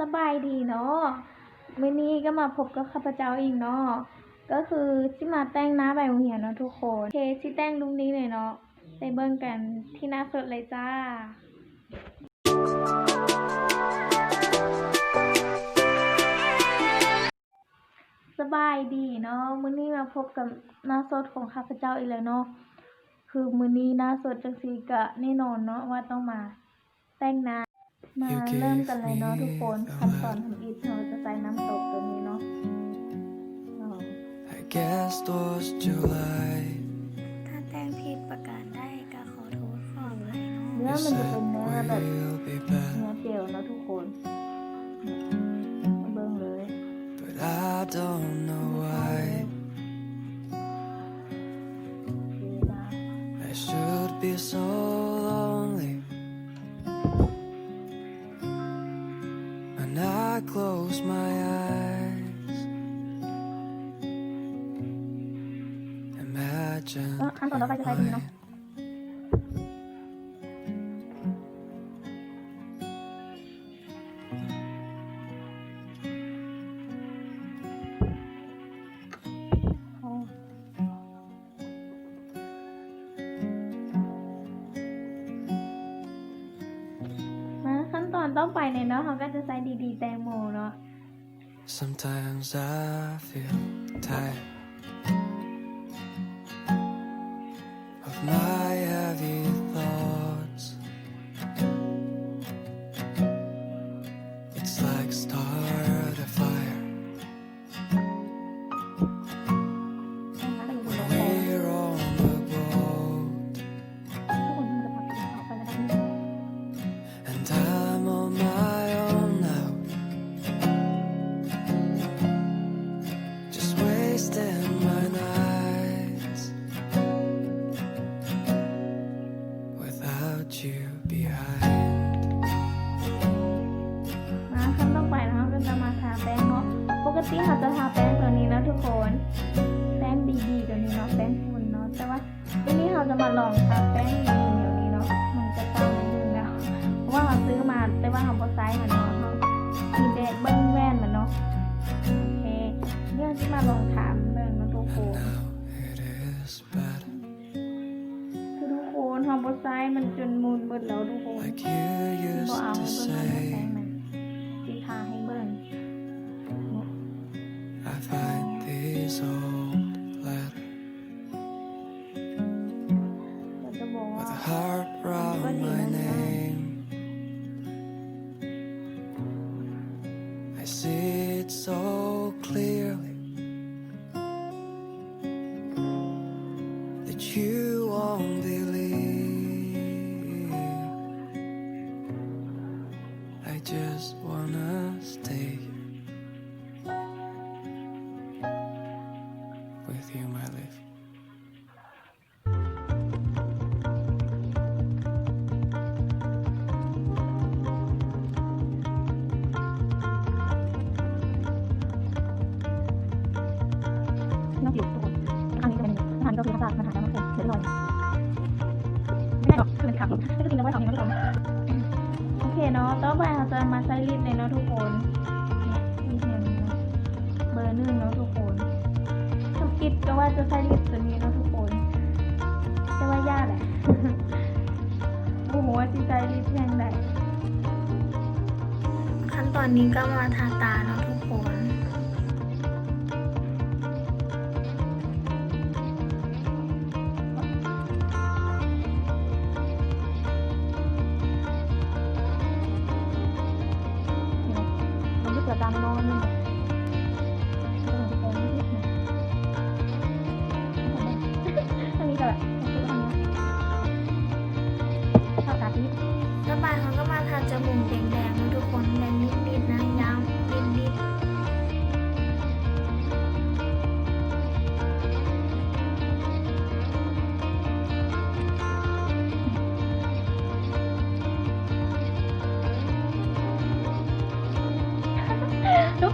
สบายดีเนาะมื้อนี้ก็มาพบกับข้าพเจ้าอีกเนาะก็คือสิมาแต่งหน้าใบโรงเรียนเนาะทุกคนเคสิแต่งลุคนี้เลยเนาะไปเบิ่งกันที่หน้าสดเลยจ้าสบายดีเนาะมื้อนี้มาพบกับหน้าสดของข้าพเจ้าอีกแล้วเนาะคือมื้อนี้หน้าสดจังซี่ก็แน่นอนเนาะว่าต้องมาแต่งหน้า มาเริ่มกันเลยเนาะทุกคนขั้นตอนทำอีทเราจะใส่น้ำตกตัวนี้เนาะเอา I guess it was July. ถ้าแต่งผิดประการได้ก็ขอโทษขออภัยเนาะเนื้อ You มันจะเป็น said เนื้อแบบ we'll be back, เนื้อเจลเนาะทุกคนเนี่ยมาเบิ่งเลย but I don't know why. ดีนะ I should be so ออขั้นตอนต่อไปจะใส่ตัวนี้เนาะโอ้มาขั้นตอนต่อไปเนี่ยเนาะเขาก็จะใส่ดีๆแตงโมเนาะ Sometimes I feel tired Why have you. You behind. มาขั้นต่อไปนะคะก็จะมาทาแป้งเนาะ ปกติเราจะทาแป้งตัวนี้นะทุกคน แป้งดีๆตัวนี้เนาะ แป้งฝุ่นเนาะ แต่ว่าวันนี้เราจะมาลองทาแป้งเหนียวๆนี้เนาะ มันจะเศร้านิดนึงแล้วเพราะว่าเราซื้อมาแต่ว่าเราบอไซส์มันเนาะมีแดดเบิ้งแว่นมันเนาะ โอเค เรื่องที่มาลองถามเบิ่งนะทุกคน มันจนมูลหมดแล้วทุกคน like you บ่เอาเพิ่งมันแป้ say. งมัน น้ำผิวทุกคนครั้งนี้จะเป็นอาหารก็คือน้ำตามันหายแล้วมันเค็มเสียหน่อยไม่ได้หรอกคือมันขับก็คือกินแล้วไว้สองอย่างไม่ต้องโอเคเนาะต่อไปเราจะมาใช้ลิปเลยนาะทุกคนเนี่เนี่ยเบอร์หนึ่งเนาะทุกคนทุกกิจก็ว่าจะใช้ลิปตัวนี้เนาะทุกคนจะว่ายากแหละโอ้โหจิใจลิปแพงได้ขั้นตอนนี้ก็มาทาตาเนาะทุก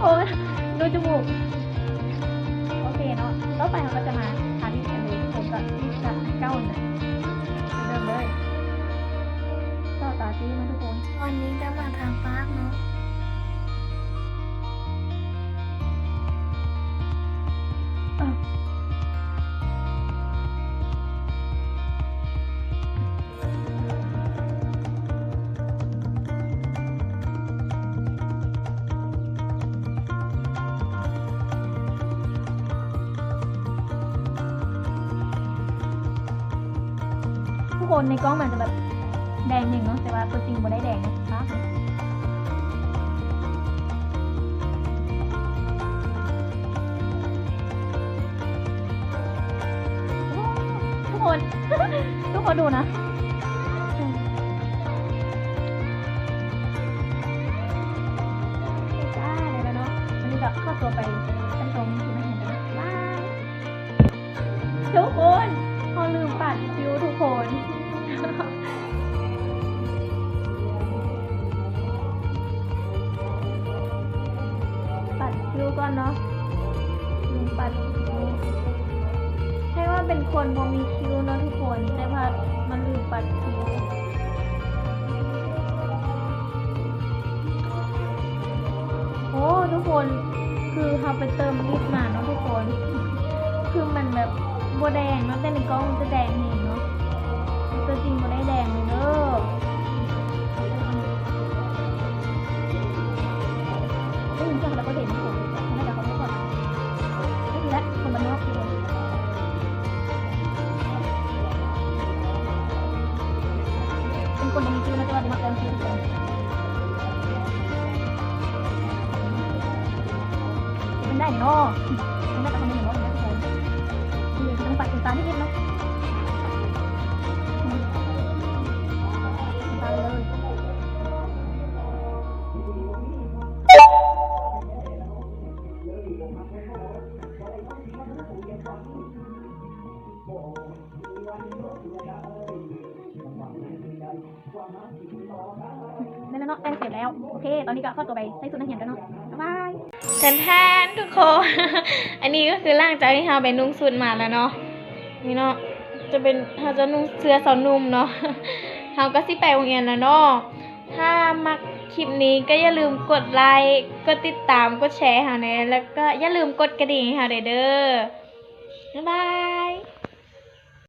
โอ้ดูจมูก โอเคเนาะต่อไปเราก็จะมาทาที่แขนเลยทุกคนก็ที่จะเก้านะเริ่มเลยต่อตาซีนะทุกคน วันนี้ก็มาทางปากเนาะ คนในกล้องมันจะแบบแดงหนึ่งเนาะแต่ว่าตัวจริงบ่ได้แดงนะคะทุกคน ทุกคนดูนะจ้าเดี๋ยวแล้วเนาะวันนี้ก็เข้าตัวไป ก่อนเนาะลืมปัดคิ้วใช่ว่าเป็นคนมอมีคิ้วเนาะทุกคน แต่ว่ามันลืมปัดคิ้วโอ้ทุกคนคือเขาไปเติมลิปมาเนาะทุกคน คือมันแบบบัวแดงเนาะแต่ในกล้องมันจะแดงเองเนาะตัวจริงบัวได้แดงเลย คนมีคิวนะแต่ว่ามาเติมคิวทุกคนเป็นได้เนาะไม่น่าจะทำให้เห็นว่าเป็นทุกคนคือต้องปัดขนตานิดนึงเนาะ แล้วเนาะแต่งเสร็จแล้วโอเค ตอนนี้ก็เข้าตัวไปใส่สุดนักเรียนกันเนาะบ๊ายบายแทนแทนทุกคน อันนี้ก็คือร่างจากที่เราไปนุ่งสูทมาแล้วเนาะนี่เนาะจะเป็นเราจะนุ่งเสื้อสาวนุ่มเนาะเราก็สิไปโรงเรียนแล้วเนาะถ้ามักคลิปนี้ก็อย่าลืมกดไลค์กดติดตามกดแชร์ให้เราเนี่ยแล้วก็อย่าลืมกดกระดิ่งให้เราเด้อบ๊ายบาย